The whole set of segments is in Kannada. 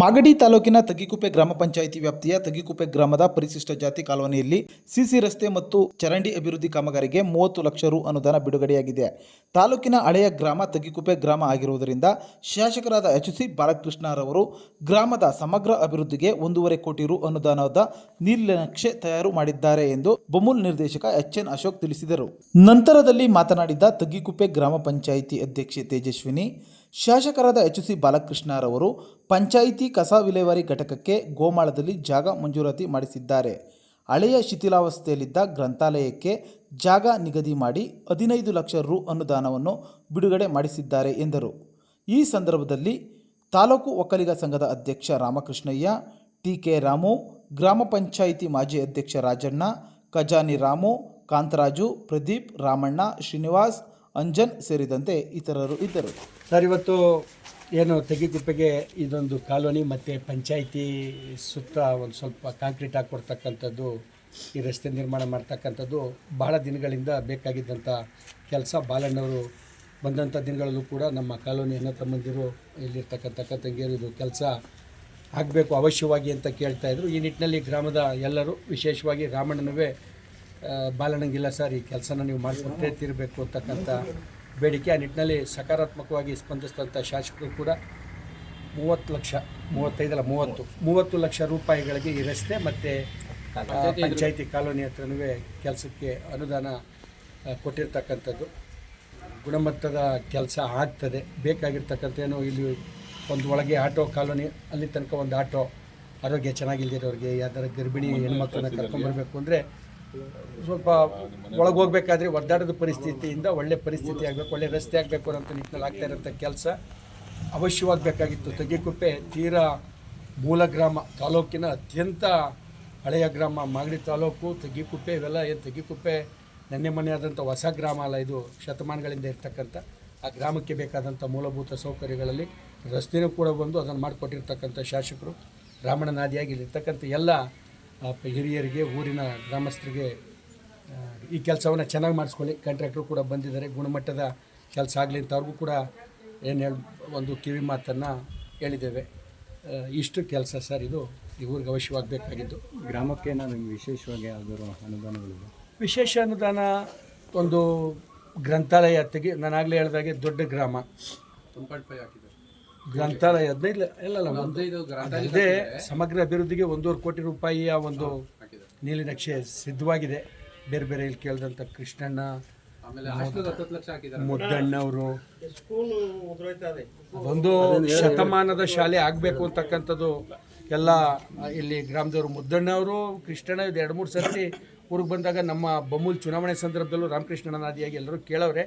ಮಾಗಡಿ ತಾಲೂಕಿನ ತಗ್ಗಿಕುಪ್ಪೆ ಗ್ರಾಮ ಪಂಚಾಯಿತಿ ವ್ಯಾಪ್ತಿಯ ತಗ್ಗಿಕುಪ್ಪೆ ಗ್ರಾಮದ ಪರಿಶಿಷ್ಟ ಜಾತಿ ಕಾಲೋನಿಯಲ್ಲಿ ಸಿಸಿ ರಸ್ತೆ ಮತ್ತು ಚರಂಡಿ ಅಭಿವೃದ್ಧಿ ಕಾಮಗಾರಿಗೆ ಮೂವತ್ತು ಲಕ್ಷ ರು ಅನುದಾನ ಬಿಡುಗಡೆಯಾಗಿದೆ. ತಾಲೂಕಿನ ಹಳೆಯ ಗ್ರಾಮ ತಗ್ಗಿಕುಪ್ಪೆ ಗ್ರಾಮ ಆಗಿರುವುದರಿಂದ ಶಾಸಕರಾದ ಎಚ್ ಸಿ ಬಾಲಕೃಷ್ಣರವರು ಗ್ರಾಮದ ಸಮಗ್ರ ಅಭಿವೃದ್ಧಿಗೆ ಒಂದೂವರೆ ಕೋಟಿ ರು ಅನುದಾನದ ನೀಲನಕ್ಷೆ ತಯಾರು ಮಾಡಿದ್ದಾರೆ ಎಂದು ಬಮೂಲ್ ನಿರ್ದೇಶಕ ಎಚ್ ಎನ್ ಅಶೋಕ್ ತಿಳಿಸಿದರು. ನಂತರದಲ್ಲಿ ಮಾತನಾಡಿದ ತಗ್ಗಿಕುಪ್ಪೆ ಗ್ರಾಮ ಪಂಚಾಯಿತಿ ಅಧ್ಯಕ್ಷೆ ತೇಜಸ್ವಿನಿ ಶಾಸಕರಾದ ಎಚ್ ಸಿ ಬಾಲಕೃಷ್ಣರವರು ಪಂಚಾಯಿತಿ ಕಸ ವಿಲೇವಾರಿ ಘಟಕಕ್ಕೆ ಗೋಮಾಳದಲ್ಲಿ ಜಾಗ ಮಂಜೂರಾತಿ ಮಾಡಿಸಿದ್ದಾರೆ. ಹಳೆಯ ಶಿಥಿಲಾವಸ್ಥೆಯಲ್ಲಿದ್ದ ಗ್ರಂಥಾಲಯಕ್ಕೆ ಜಾಗ ನಿಗದಿ ಮಾಡಿ ಹದಿನೈದು ಲಕ್ಷ ರು ಅನುದಾನವನ್ನು ಬಿಡುಗಡೆ ಮಾಡಿಸಿದ್ದಾರೆ ಎಂದರು. ಈ ಸಂದರ್ಭದಲ್ಲಿ ತಾಲೂಕು ಒಕ್ಕಲಿಗ ಸಂಘದ ಅಧ್ಯಕ್ಷ ರಾಮಕೃಷ್ಣಯ್ಯ ಟಿ ಕೆ ರಾಮು, ಗ್ರಾಮ ಪಂಚಾಯಿತಿ ಮಾಜಿ ಅಧ್ಯಕ್ಷ ರಾಜಣ್ಣ, ಖಜಾನಿ ರಾಮು, ಕಾಂತರಾಜು, ಪ್ರದೀಪ್ ರಾಮಣ್ಣ, ಶ್ರೀನಿವಾಸ್ ಅಂಜನ್ ಸೇರಿದಂತೆ ಇತರರು ಇದ್ದರು. ಸರ್, ಇವತ್ತು ಏನು ತೆಗೆತಿಪ್ಪೆಗೆ ಇದೊಂದು ಕಾಲೋನಿ ಮತ್ತು ಪಂಚಾಯಿತಿ ಸುತ್ತ ಒಂದು ಸ್ವಲ್ಪ ಕಾಂಕ್ರೀಟ್ ಹಾಕ್ಕೊಡ್ತಕ್ಕಂಥದ್ದು ಈ ರಸ್ತೆ ನಿರ್ಮಾಣ ಮಾಡ್ತಕ್ಕಂಥದ್ದು ಬಹಳ ದಿನಗಳಿಂದ ಬೇಕಾಗಿದ್ದಂಥ ಕೆಲಸ. ಬಾಲಣ್ಣವರು ಬಂದಂಥ ದಿನಗಳಲ್ಲೂ ಕೂಡ ನಮ್ಮ ಕಾಲೋನಿಯನ್ನು ತಮ್ಮಂದಿರು ಇಲ್ಲಿರ್ತಕ್ಕಂಥ ತಂಗಿಯರು ಇದು ಕೆಲಸ ಆಗಬೇಕು ಅವಶ್ಯವಾಗಿ ಅಂತ ಕೇಳ್ತಾಯಿದ್ರು ಈ ನಿಟ್ಟಿನಲ್ಲಿ ಗ್ರಾಮದ ಎಲ್ಲರೂ ವಿಶೇಷವಾಗಿ ರಾಮಣ್ಣನವೇ ಆ, ಬಾಲಣ್ಣಂಗಿಲ್ಲ ಸರ್ ಈ ಕೆಲಸನ ನೀವು ಮಾಡಿಕೊಟ್ಟೇ ತೀರಬೇಕು ಅಂತಕ್ಕಂಥ ಬೇಡಿಕೆ. ಆ ನಿಟ್ಟಿನಲ್ಲಿ ಸಕಾರಾತ್ಮಕವಾಗಿ ಸ್ಪಂದಿಸಿದಂಥ ಶಾಸಕರು ಕೂಡ ಮೂವತ್ತು ಲಕ್ಷ ಮೂವತ್ತೈದಲ್ಲ ಮೂವತ್ತು ಮೂವತ್ತು ಲಕ್ಷ ರೂಪಾಯಿಗಳಿಗೆ ಈ ರಸ್ತೆ ಮತ್ತು ಪಂಚಾಯಿತಿ ಕಾಲೋನಿ ಹತ್ರನೂ ಕೆಲಸಕ್ಕೆ ಅನುದಾನ ಕೊಟ್ಟಿರ್ತಕ್ಕಂಥದ್ದು. ಗುಣಮಟ್ಟದ ಕೆಲಸ ಆಗ್ತದೆ. ಬೇಕಾಗಿರ್ತಕ್ಕಂಥ ಏನು ಇಲ್ಲಿ ಒಂದು ಒಳಗೆ ಆಟೋ ಕಾಲೋನಿ ಅಲ್ಲಿ ತನಕ ಒಂದು ಆಟೋ ಆರೋಗ್ಯ ಚೆನ್ನಾಗಿಲ್ಲದಿರೋರಿಗೆ ಯಾವ್ದಾರ ಗರ್ಭಿಣಿ ಹೆಣ್ಮಕ್ಳನ್ನ ಕರ್ಕೊಂಡ್ಬರ್ಬೇಕು ಅಂದರೆ ಸ್ವಲ್ಪ ಒಳಗೆ ಹೋಗ್ಬೇಕಾದ್ರೆ ಒದ್ದಾಡದ ಪರಿಸ್ಥಿತಿಯಿಂದ ಒಳ್ಳೆ ಪರಿಸ್ಥಿತಿ ಆಗಬೇಕು, ಒಳ್ಳೆ ರಸ್ತೆ ಆಗಬೇಕು ಅನ್ನೋ ನಿಟ್ಟಿನಲ್ಲಿ ಆಗ್ತಾ ಇರೋಂಥ ಕೆಲಸ ಅವಶ್ಯವಾಗಬೇಕಾಗಿತ್ತು. ತಗ್ಗಿಕುಪ್ಪೆ ತೀರಾ ಮೂಲ ಗ್ರಾಮ ತಾಲೂಕಿನ ಅತ್ಯಂತ ಹಳೆಯ ಗ್ರಾಮ, ಮಾಗಡಿ ತಾಲೂಕು ತಗ್ಗಿಕುಪ್ಪೆ ಇವೆಲ್ಲ ಏನು ತಗ್ಗಿಕುಪ್ಪೆ ನೆನ್ನೆ ಮೊನ್ನೆ ಆದಂಥ ಹೊಸ ಗ್ರಾಮ ಅಲ್ಲ ಇದು, ಶತಮಾನಗಳಿಂದ ಇರ್ತಕ್ಕಂಥ. ಆ ಗ್ರಾಮಕ್ಕೆ ಬೇಕಾದಂಥ ಮೂಲಭೂತ ಸೌಕರ್ಯಗಳಲ್ಲಿ ರಸ್ತೆಯೂ ಕೂಡ ಬಂದು ಅದನ್ನು ಮಾಡಿಕೊಟ್ಟಿರ್ತಕ್ಕಂಥ ಶಾಸಕರು, ರಾಮಣ್ಣನಾದಿಯಾಗಿ ಇಲ್ಲಿರ್ತಕ್ಕಂಥ ಎಲ್ಲ ಹಿರಿಯರಿಗೆ ಊರಿನ ಗ್ರಾಮಸ್ಥರಿಗೆ ಈ ಕೆಲಸವನ್ನು ಚೆನ್ನಾಗಿ ಮಾಡಿಸ್ಕೊಳ್ಳಿ. ಕಾಂಟ್ರಾಕ್ಟ್ರು ಕೂಡ ಬಂದಿದ್ದಾರೆ. ಗುಣಮಟ್ಟದ ಕೆಲಸ ಆಗಲಿ ಅಂತ ಅವ್ರಿಗೂ ಕೂಡ ಏನು ಹೇಳಿ ಒಂದು ಕಿವಿ ಮಾತನ್ನು ಹೇಳಿದ್ದೇವೆ. ಇಷ್ಟು ಕೆಲಸ ಸರ್. ಇದು ಈ ಊರಿಗೆ ಅವಶ್ಯವಾಗಬೇಕಾಗಿದ್ದು. ಗ್ರಾಮಕ್ಕೆ ನಾನು ವಿಶೇಷವಾಗಿ ಯಾವುದಾದ್ರು ಅನುದಾನಗಳು ವಿಶೇಷ ಅನುದಾನ ಒಂದು ಗ್ರಂಥಾಲಯ ತೆಗಿ ನಾನು ಆಗಲೇ ಹೇಳಿದಾಗೆ ದೊಡ್ಡ ಗ್ರಾಮ. ಗ್ರಂಥಾಲಯ ಹದಿನೈದು ಒಂದು ಸಮಗ್ರ ಅಭಿವೃದ್ಧಿಗೆ ಒಂದೂವರೆ ಕೋಟಿ ರೂಪಾಯಿಯ ಒಂದು ನೀಲಿನಕ್ಷೆ ಸಿದ್ಧವಾಗಿದೆ. ಬೇರೆ ಬೇರೆ ಇಲ್ಲಿ ಕೇಳಿದಂಥ ಕೃಷ್ಣಣ್ಣ ಮುದ್ದಣ್ಣವರು ಒಂದು ಶತಮಾನದ ಶಾಲೆ ಆಗಬೇಕು ಅಂತಕ್ಕಂಥದ್ದು ಎಲ್ಲ ಇಲ್ಲಿ ಗ್ರಾಮದವರು ಮುದ್ದಣ್ಣವರು ಕೃಷ್ಣಣ್ಣ ಇದು ಎರಡು ಮೂರು ಸರ್ತಿ ಊರಿಗೆ ಬಂದಾಗ ನಮ್ಮ ಬಮೂಲ್ ಚುನಾವಣೆ ಸಂದರ್ಭದಲ್ಲೂ ರಾಮಕೃಷ್ಣನಾದಿಯಾಗಿ ಎಲ್ಲರೂ ಕೇಳವ್ರೆ.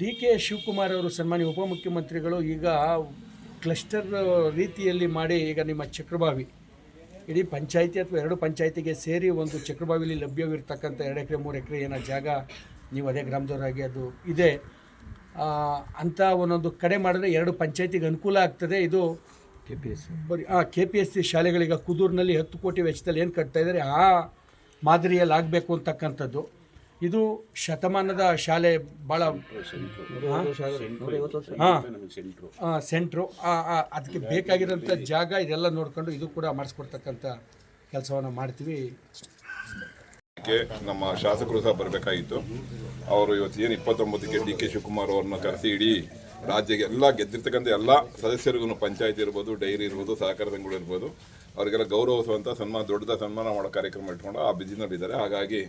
ಡಿ ಕೆ ಶಿವಕುಮಾರ್ ಅವರು ಸನ್ಮಾನ್ಯ ಉಪಮುಖ್ಯಮಂತ್ರಿಗಳು ಈಗ ಕ್ಲಸ್ಟರ್ ರೀತಿಯಲ್ಲಿ ಮಾಡಿ ಈಗ ನಿಮ್ಮ ಚಕ್ರಬಾವಿ ಇಡೀ ಪಂಚಾಯಿತಿ ಅಥವಾ ಎರಡು ಪಂಚಾಯಿತಿಗೆ ಸೇರಿ ಒಂದು ಚಕ್ರಬಾವಿಲಿ ಲಭ್ಯವಿರ್ತಕ್ಕಂಥ ಎರಡು ಎಕರೆ ಮೂರು ಎಕರೆ ಏನೋ ಜಾಗ ನೀವು ಅದೇ ಗ್ರಾಮದವರಾಗಿ ಅದು ಇದೆ. ಅಂತ ಒಂದೊಂದು ಕಡೆ ಮಾಡಿದ್ರೆ ಎರಡು ಪಂಚಾಯಿತಿಗೆ ಅನುಕೂಲ ಆಗ್ತದೆ. ಇದು ಕೆ ಪಿ ಎಸ್ ಬರೀ ಆ ಕೆ ಪಿ ಎಸ್ ಸಿ ಶಾಲೆಗಳೀಗ ಕುದೂರಿನಲ್ಲಿ ಹತ್ತು ಕೋಟಿ ವೆಚ್ಚದಲ್ಲಿ ಏನು ಕಟ್ತಾ ಇದ್ದಾರೆ ಆ ಮಾದರಿಯಲ್ಲಿ ಆಗಬೇಕು ಅಂತಕ್ಕಂಥದ್ದು. ಇದು ಶತಮಾನದ ಶಾಲೆ ಭಾಳ ಹಾಂ. ಸೆಂಟ್ರು ಅದಕ್ಕೆ ಬೇಕಾಗಿರೋಂಥ ಜಾಗ ಇದೆಲ್ಲ ನೋಡಿಕೊಂಡು ಇದು ಕೂಡ ಮಾಡಿಸ್ಕೊಡ್ತಕ್ಕಂಥ ಕೆಲಸವನ್ನು ಮಾಡ್ತೀವಿ. ನಮ್ಮ ಶಾಸಕರು ಸಹ ಬರಬೇಕಾಗಿತ್ತು. ಅವರು ಇವತ್ತು ಏನು ಇಪ್ಪತ್ತೊಂಬತ್ತಕ್ಕೆ ಡಿ ಕೆ ಶಿವಕುಮಾರ್ ಅವ್ರನ್ನ ಕರೆಸಿ ಇಡೀ ರಾಜ್ಯಕ್ಕೆ ಎಲ್ಲ ಗೆದ್ದಿರ್ತಕ್ಕಂಥ ಎಲ್ಲ ಸದಸ್ಯರಿಗೂ ಪಂಚಾಯತ್ ಇರ್ಬೋದು ಡೈರಿ ಇರ್ಬೋದು ಸಹಕಾರ ಸಂಘಗಳು ಇರ್ಬೋದು. ಅವರಿಗೆಲ್ಲ ಗೌರವಿಸುವಂಥ ಸನ್ಮಾನ ದೊಡ್ಡದ ಸನ್ಮಾನ ಮಾಡೋ ಕಾರ್ಯಕ್ರಮ ಇಟ್ಕೊಂಡು ಆ ಬಿಜಿನಲ್ಲಿದ್ದಾರೆ ಹಾಗಾಗಿ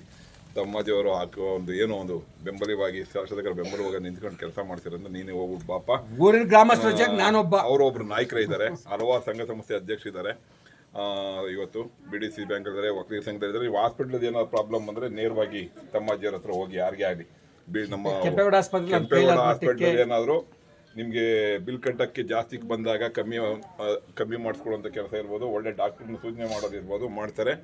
ತಮ್ಮಾಜಿಯವರು ಹಾಕೋ ಒಂದು ಏನೋ ಒಂದು ಬೆಂಬಲವಾಗಿ ಶಾಸಕರ ಬೆಂಬಲವಾಗಿ ನಿಂತ್ಕೊಂಡು ಕೆಲಸ ಮಾಡ್ತಿರೋದ್ರಿಂದ ನೀನೇ ಹೋಗ್ಬಿಟ್ಟು ಪಾಪ. ಊರಿನ ಗ್ರಾಮಸ್ಥರ ನಾನೊಬ್ಬ ನಾನೊಬ್ಬ ಅವರೊಬ್ರು ನಾಯಕರಿದ್ದಾರೆ ಹಲವಾರು ಸಂಘ ಸಂಸ್ಥೆ ಅಧ್ಯಕ್ಷರಿದ್ದಾರೆ ಆ, ಇವತ್ತು ಬಿ ಡಿ ಸಿ ಬ್ಯಾಂಕ್ ಇದ್ದಾರೆ ವಕೀಲ ಸಂಘದಲ್ಲಿದ್ದಾರೆ ಈ ಹಾಸ್ಪಿಟಲ್ ಏನಾದ್ರು ಪ್ರಾಬ್ಲಮ್ ಬಂದ್ರೆ ನೇರವಾಗಿ ತಮ್ಮಾಜಿಯವ್ರ ಹತ್ರ ಹೋಗಿ ಯಾರಿಗೆ ಆಗಲಿ. ಬಿ ನಮ್ಮ ಕೆಂಪೇಗೌಡ ಆಸ್ಪತ್ರೆ ಏನಾದರೂ ನಿಮಗೆ ಬಿಲ್ ಕಟ್ಟಕ್ಕೆ ಜಾಸ್ತಿ ಬಂದಾಗ ಕಮ್ಮಿ ಕಮ್ಮಿ ಮಾಡಿಸ್ಕೊಳ್ಳುವಂಥ ಕೆಲಸ ಇರ್ಬೋದು. ಒಳ್ಳೆ ಡಾಕ್ಟ್ರನ್ನ ಸೂಚನೆ ಮಾಡೋದಿರ್ಬೋದು ಮಾಡ್ತಾರೆ.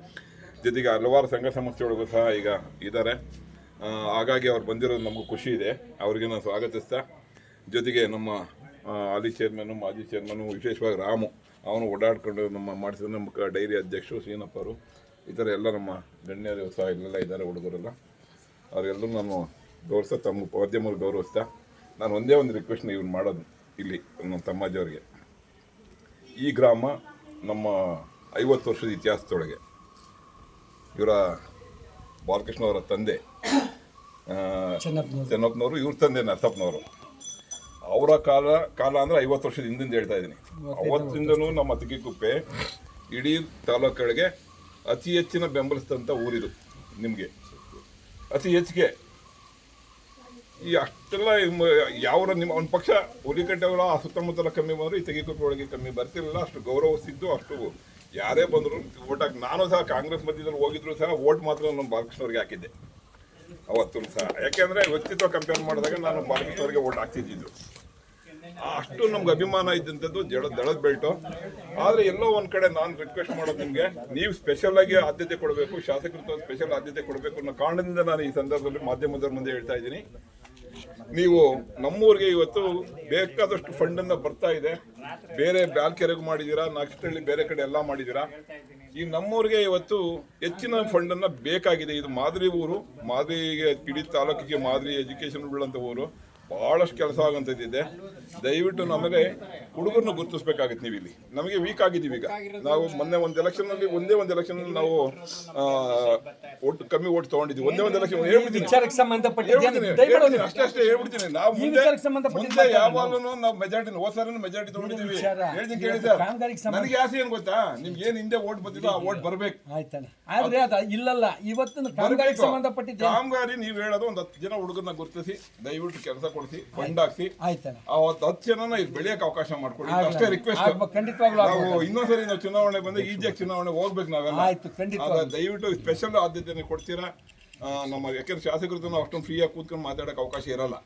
ಜೊತೆಗೆ ಹಲವಾರು ಸಂಘ ಸಂಸ್ಥೆಗಳಿಗೂ ಸಹ ಈಗ ಇದ್ದಾರೆ. ಹಾಗಾಗಿ ಅವ್ರು ಬಂದಿರೋದು ನಮಗೂ ಖುಷಿ ಇದೆ. ಅವರಿಗೆ ನಾನು ಸ್ವಾಗತಿಸ್ತಾ, ಜೊತೆಗೆ ನಮ್ಮ ಹಾಲಿ ಚೇರ್ಮನ್ನು ಮಾಜಿ ಚೇರ್ಮನ್ನು ವಿಶೇಷವಾಗಿ ರಾಮು, ಅವನು ಓಡಾಡ್ಕೊಂಡು ನಮ್ಮ ಮಾಡಿಸಿದ ನಮ್ಮ ಡೈರಿ ಅಧ್ಯಕ್ಷರು ಸೀನಪ್ಪರು ಈ ಥರ ಎಲ್ಲ ನಮ್ಮ ಗಣ್ಯರು ಸಹ ಇಲ್ಲೆಲ್ಲ ಇದ್ದಾರೆ ಹುಡುಗರೆಲ್ಲ. ಅವರೆಲ್ಲರೂ ನಾನು ಗೌರವಿಸ್ತಾ, ತಮ್ಮ ಮಾಧ್ಯಮರು ಗೌರವಿಸ್ತಾ, ನಾನು ಒಂದೇ ಒಂದು ರಿಕ್ವೆಸ್ಟ್ನ ಇವ್ರು ಮಾಡೋದು ಇಲ್ಲಿ ನಮ್ಮ ತಮ್ಮಾಜಿಯವ್ರಿಗೆ ಈ ಗ್ರಾಮ ನಮ್ಮ ಐವತ್ತು ವರ್ಷದ ಇತಿಹಾಸದೊಳಗೆ ಇವರ ಬಾಲಕೃಷ್ಣ ಅವರ ತಂದೆ ಚೆನ್ನಪ್ಪನವರು. ಇವ್ರ ತಂದೆ ನರಸಪ್ಪನವರು. ಅವರ ಕಾಲ ಕಾಲ ಅಂದರೆ ಐವತ್ತು ವರ್ಷದ ಹಿಂದಿಂದ ಹೇಳ್ತಾ ಇದ್ದೀನಿ. ಅವತ್ತಿಂದನೂ ನಮ್ಮ ಅತ್ತಿಗೆಕುಪ್ಪೆ ಇಡೀ ತಾಲೂಕುಗಳಿಗೆ ಅತಿ ಹೆಚ್ಚಿನ ಬೆಂಬಲಿಸಿದಂಥ ಊರಿದು ನಿಮಗೆ. ಅತಿ ಹೆಚ್ಚಿಗೆ. ಈ ಅಷ್ಟೆಲ್ಲ ಯಾವ ನಿಮ್ಮ ಒಂದು ಪಕ್ಷ ಹುಲಿಕಟ್ಟೆಯವರ ಆ ಸುತ್ತಮುತ್ತಲ ಕಮ್ಮಿ ಬಂದರು ಈ ತೆಗಿಕುಪ್ಪೆ ಒಳಗೆ ಕಮ್ಮಿ ಬರ್ತಿರಲಿಲ್ಲ ಅಷ್ಟು ಗೌರವಿಸಿದ್ದು ಅಷ್ಟು ಯಾರೇ ಬಂದರೂ ಓಟ್ ಹಾಕಿ ನಾನು ಸಹ ಕಾಂಗ್ರೆಸ್ ಮಧ್ಯದಲ್ಲಿ ಹೋಗಿದ್ರು ಸಹ ಓಟ್ ಮಾತ್ರ ನಮ್ಮ ಬಾಲಕೃಷ್ಣ ಅವ್ರಿಗೆ ಹಾಕಿದ್ದೆ. ಅವತ್ತು ಸಹ. ಯಾಕೆಂದ್ರೆ ವ್ಯಕ್ತಿತ್ವ ಕಂಪೇರ್ ಮಾಡಿದಾಗ ನಾನು ಬಾಲಕೃಷ್ಣ ಅವರಿಗೆ ಓಟ್ ಹಾಕ್ತಿದ್ದು ಅಷ್ಟು ನಮ್ಗೆ ಅಭಿಮಾನ ಇದ್ದಂಥದ್ದು ಜಡ, ದಳದ ಬೆಲ್ಟು. ಆದರೆ ಎಲ್ಲೋ ಒಂದು ಕಡೆ ನಾನು ರಿಕ್ವೆಸ್ಟ್ ಮಾಡೋದು ನಿಮಗೆ, ನೀವು ಸ್ಪೆಷಲ್ ಆಗಿ ಆದ್ಯತೆ ಕೊಡಬೇಕು ಶಾಸಕರು ಸ್ಪೆಷಲ್ ಆದ್ಯತೆ ಕೊಡಬೇಕು ಅನ್ನೋ ಕಾರಣದಿಂದ ನಾನು ಈ ಸಂದರ್ಭದಲ್ಲಿ ಮಾಧ್ಯಮದವ್ರ ಮುಂದೆ ಹೇಳ್ತಾ ಇದ್ದೀನಿ. ನೀವು ನಮ್ಮೂರಿಗೆ ಇವತ್ತು ಬೇಕಾದಷ್ಟು ಫಂಡನ್ನು ಬರ್ತಾ ಇದೆ. ಬೇರೆ ಬ್ಯಾಲ್ಕೆರೆಗೂ ಮಾಡಿದ್ದೀರಾ ನಕ್ಷತ್ರಳ್ಳಿ ಬೇರೆ ಕಡೆ ಎಲ್ಲ ಮಾಡಿದ್ದೀರಾ. ಈ ನಮ್ಮೂರಿಗೆ ಇವತ್ತು ಹೆಚ್ಚಿನ ಫಂಡನ್ನು ಬೇಕಾಗಿದೆ. ಇದು ಮಾದರಿ ಊರು, ಮಾದರಿಗೆ ಇಡೀ ತಾಲೂಕಿಗೆ ಮಾದರಿ ಎಜುಕೇಷನ್ ಉಳ್ಳಂಥ ಊರು. ಭಾಳಷ್ಟು ಕೆಲಸ ಆಗೋಂಥದ್ದಿದೆ ದಯವಿಟ್ಟು ನಮಗೆ ಹುಡುಗರನ್ನ ಗುರುತಿಸ್ಬೇಕಾಗತ್ತೆ ನೀವು ಇಲ್ಲಿ ನಮಗೆ ವೀಕ್ ಆಗಿದ್ದೀವಿ ಈಗ ನಾವು ಮೊನ್ನೆ ಒಂದು ಎಲೆಕ್ಷನ್ನಲ್ಲಿ ಒಂದೇ ಒಂದು ಎಲೆಕ್ಷನಲ್ಲಿ ನಾವು ಒಟ್ಟು ಕಮ್ಮಿ ಓಟ್ ತಗೊಂಡಿದ್ವಿ. ಒಂದೇ ಒಂದು ಲಕ್ಷ ಹೇಳ್ಬಿಡ್ತೀನಿ ವಿಚಾರಕ್ಕೆ ಹೇಳ್ಬಿಡ್ತೀನಿ, ಅಷ್ಟೇ ಅಷ್ಟೇ ಹೇಳ್ಬಿಡ್ತೀನಿ ನಾವು ಮುಂದೆ ಮುಂದೆ. ಯಾವಾಗಲೂ ನಾವು ಮೆಜಾರಿಟಿ ಹೋದ ಸಾರಿ ಮೆಜಾರಿಟಿ ತಗೊಂಡಿದ್ದೀವಿ. ಹೇಳ್ತೀನಿ ಕೇಳಿ ಸರ್ ನನಗೆ ಆಸೆ ಏನು ಗೊತ್ತಾ? ನಿಮ್ಗೆ ಏನ್ ಹಿಂದೆ ಓಟ್ ಬರ್ತಿದ್ದೋ ಆ ಓಟ್ ಬರಬೇಕು. ಆಯ್ತಣ್ಣ. ಆದ್ರೆ ಅದ ಇಲ್ಲಲ್ಲ. ಇವತ್ತಿನ ಕಾಮಗಾರಿಗೆ. ಸಂಬಂಧಪಟ್ಟಿದ್ದೆ ಕಾಮಗಾರಿ ನೀವು ಹೇಳೋದು ಒಂದು ಹತ್ತು ಜನ ಹುಡುಗರನ್ನ ಗುರುತಿಸಿ ದಯವಿಟ್ಟು ಕೆಲಸ ಕೊಡಿಸಿ ಫಂಡ್ ಹಾಕ್ಸಿ. ಆಯ್ತಣ್ಣ. ಆ ಹತ್ತು ಜನನ ಇಲ್ಲಿ ಬೆಳೆಯಕ್ಕೆ ಅವಕಾಶ ಮಾಡ್ಕೊಡಿ. ಅಷ್ಟೇ ರಿಕ್ವೆಸ್ಟ್ ಖಂಡಿತವಾಗ್ಲೂ ನಾವು. ಇನ್ನೊಂದ್ಸರಿ ನಾವು ಚುನಾವಣೆ ಬಂದ್ರೆ ಈಜಿಯಾಗಿ ಚುನಾವಣೆ ಹೋಗ್ಬೇಕು ನಾವೆಲ್ಲ. ಆಯ್ತು, ಖಂಡಿತ ದಯವಿಟ್ಟು ಸ್ಪೆಷಲ್ ಆದ್ಯತೆ ಕೊಡ್ತೀರಾ? ಆ, ನಮ್ಮ ಯಾಕೆಂದ್ರೆ ಶಾಸಕರದ್ದು ನಾವು ಅಷ್ಟೊಂದು ಫ್ರೀಯಾಗಿ ಕೂತ್ಕೊಂಡು ಮಾತಾಡೋಕೆ ಅವಕಾಶ ಇರಲ್ಲ.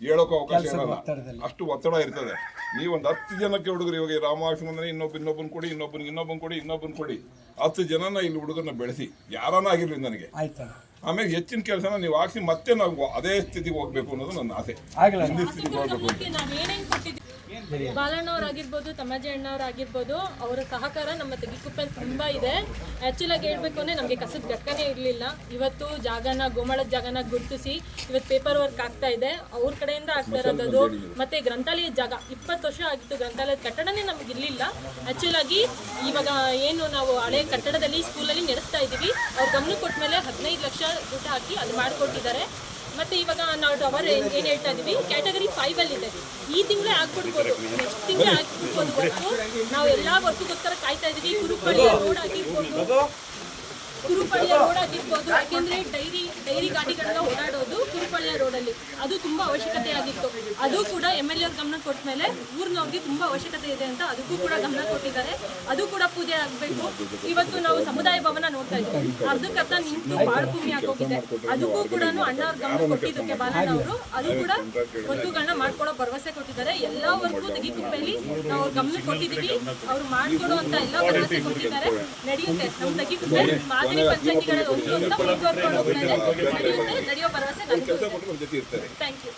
ಹೇಳೋಕೆ ಅವಕಾಶ ಇರಲ್ಲ. ಅಷ್ಟು ಒತ್ತಡ ಇರ್ತದೆ. ನೀವು ಒಂದು ಹತ್ತು ಜನಕ್ಕೆ ಹುಡುಗರು ಇವಾಗ ರಾಮಲಕ್ಷ್ಮಣ ಇನ್ನೊಬ್ಬ ಇನ್ನೊಬ್ಬನ ಕೊಡಿ ಇನ್ನೊಬ್ಬನ ಇನ್ನೊಬ್ಬನ ಕೊಡಿ ಇನ್ನೊಬ್ಬನ ಕೊಡಿ. ಹತ್ತು ಜನನ ಇಲ್ಲಿ ಹುಡುಗರನ್ನ ಬೆಳೆಸಿ. ಯಾರನ್ನ ಆಗಿರ್ಲಿ ನನಗೆ. ಆಮೇಲೆ ಹೆಚ್ಚಿನ ಕೆಲಸನ ನೀವು ಹಾಕ್ಸಿ ಮತ್ತೆ ನಾವು ಅದೇ ಸ್ಥಿತಿಗೆ ಹೋಗ್ಬೇಕು ಅನ್ನೋದು ನನ್ನ ಆಸೆ. ಆಗಲ್ಲ ಹಿಂದಿನ ಸ್ಥಿತಿಗೆ ಹೋಗ್ಬೇಕು ಬಾಲಣ್ಣವ್ರಾಗಿರ್ಬೋದು ಅಣ್ಣವ್ರ ಆಗಿರ್ಬೋದು ಅವರ ಸಹಕಾರ ನಮ್ಮ ತೆಗಿಕುಪ್ಪಲ್ಲಿ ತುಂಬಾ ಇದೆ. ಆ್ಯಕ್ಚುಲ್ ಆಗಿ ಹೇಳ್ಬೇಕು ಅಂದ್ರೆ ನಮಗೆ ಕಸದ ಘಟಕನೇ ಇರಲಿಲ್ಲ. ಇವತ್ತು ಜಾಗನ ಗೋಮಾಳದ ಜಾಗನ ಗುರುತಿಸಿ ಇವತ್ತು ಪೇಪರ್ ವರ್ಕ್ ಆಗ್ತಾ ಇದೆ. ಅವ್ರ ಕಡೆಯಿಂದ ಆಗ್ತಾ ಇರೋದು ಮತ್ತೆ ಗ್ರಂಥಾಲಯದ ಜಾಗ. ಇಪ್ಪತ್ತು ವರ್ಷ ಆಗಿತ್ತು ಗ್ರಂಥಾಲಯದ ಕಟ್ಟಡನೇ ನಮ್ಗೆ ಇರಲಿಲ್ಲ. ಆ್ಯಕ್ಚುಲ್ ಆಗಿ ಇವಾಗ ಏನು ನಾವು ಹಳೆ ಕಟ್ಟಡದಲ್ಲಿ ಸ್ಕೂಲಲ್ಲಿ ನಡೆಸ್ತಾ ಇದ್ದೀವಿ ಅವ್ರು ಗಮನ ಕೊಟ್ಟ ಮೇಲೆ ಹದಿನೈದು ಲಕ್ಷ ದುಡ್ಡು ಹಾಕಿ ಅದು ಮಾಡಿಕೊಟ್ಟಿದ್ದಾರೆ. ಮತ್ತೆ ಇವಾಗ ನಾವು ಟವರ್ ಏನ್ ಹೇಳ್ತಾ ಇದೀವಿ? ಕ್ಯಾಟಗರಿ ಫೈವ್ ಅಲ್ಲಿ ಇದೆ. ಈ ತಿಂಗಳೇ ಆಗ್ಬಿಡ್ಬೋದು. ನೆಕ್ಸ್ಟ್ ತಿಂಗಳೇ ಆಗ್ಬಿಡ್ಬೋದು ವರ್ಕು ನಾವು ಎಲ್ಲಾ ವರ್ಕ್ಗೋಸ್ಕರ ಕಾಯ್ತಾ ಇದೀವಿ. ಕುರುಪಳಿಯ ರೋಡ್ ಆಗಿರ್ಬೋದು. ಕುರುಪಳಿಯ ರೋಡ್ ಆಗಿರ್ಬೋದು, ಯಾಕೆಂದ್ರೆ ಡೈರಿ ಡೈರಿ ಗಾಡಿಗಳನ್ನ ಓಡಾಡೋದು ಕುರುಪಳಿ ರೋಡ್ ಅಲ್ಲಿ. ಅದು ತುಂಬಾ ಅವಶ್ಯಕತೆ ಆಗಿತ್ತು. ಅದು ಕೂಡ ಎಂ ಎಲ್ ಎ ಗಮನ ಕೊಟ್ಟ ಮೇಲೆ ಊರಿನವ್ರಿಗೆ ತುಂಬಾ ಅವಶ್ಯಕತೆ ಇದೆ ಅಂತ ಅದಕ್ಕೂ ಕೂಡ ಗಮನ ಕೊಟ್ಟಿದ್ದಾರೆ. ಅದು ಕೂಡ ಪೂಜೆ ಆಗಬೇಕು. ಇವತ್ತು ನಾವು ಸಮುದಾಯ ಭವನ ನೋಡ್ತಾ ಇದ್ದೀವಿ. ಅರ್ಧಕ್ಕರ್ಧ ನಿಂತು ಬಾಳ್ಭೂಮಿ ಆಗೋಗಿದೆ. ಅದಕ್ಕೂ ಕೂಡ ಅಣ್ಣವ್ರ ಗಮನ ಕೊಟ್ಟಿದ್ದಕ್ಕೆ ಬಾಲಣ್ಣ ಅವರು, ಅದು ಕೂಡ ಒತ್ತುಗಳನ್ನ ಮಾಡ್ಕೊಳ್ಳೋ ಭರವಸೆ ಕೊಟ್ಟಿದ್ದಾರೆ. ಎಲ್ಲಾ ವರ್ಗು ತೆಗಿಕುಪ್ಪೆಯಲ್ಲಿ ನಾವು ಅವ್ರ ಗಮನ ಕೊಟ್ಟಿದ್ದೀವಿ. ಅವ್ರು ಮಾಡ್ಕೊಡೋ ಅಂತ ಎಲ್ಲ ಭರವಸೆ ಕೊಟ್ಟಿದ್ದಾರೆ. ನಡೆಯುತ್ತೆ. ನಮ್ಮ ತೆಗಿಕುಪ್ಪೆ ಮಾದರಿ ಪಂಚಾಯಿತಿಗಳ ಮುಂದುವರ್ಕೊಂಡು ಹೋಗ್ತಾ ನಡೆಯೋ ಭರವಸೆ ನನಗೆ ಥ್ಯಾಂಕ್ ಯು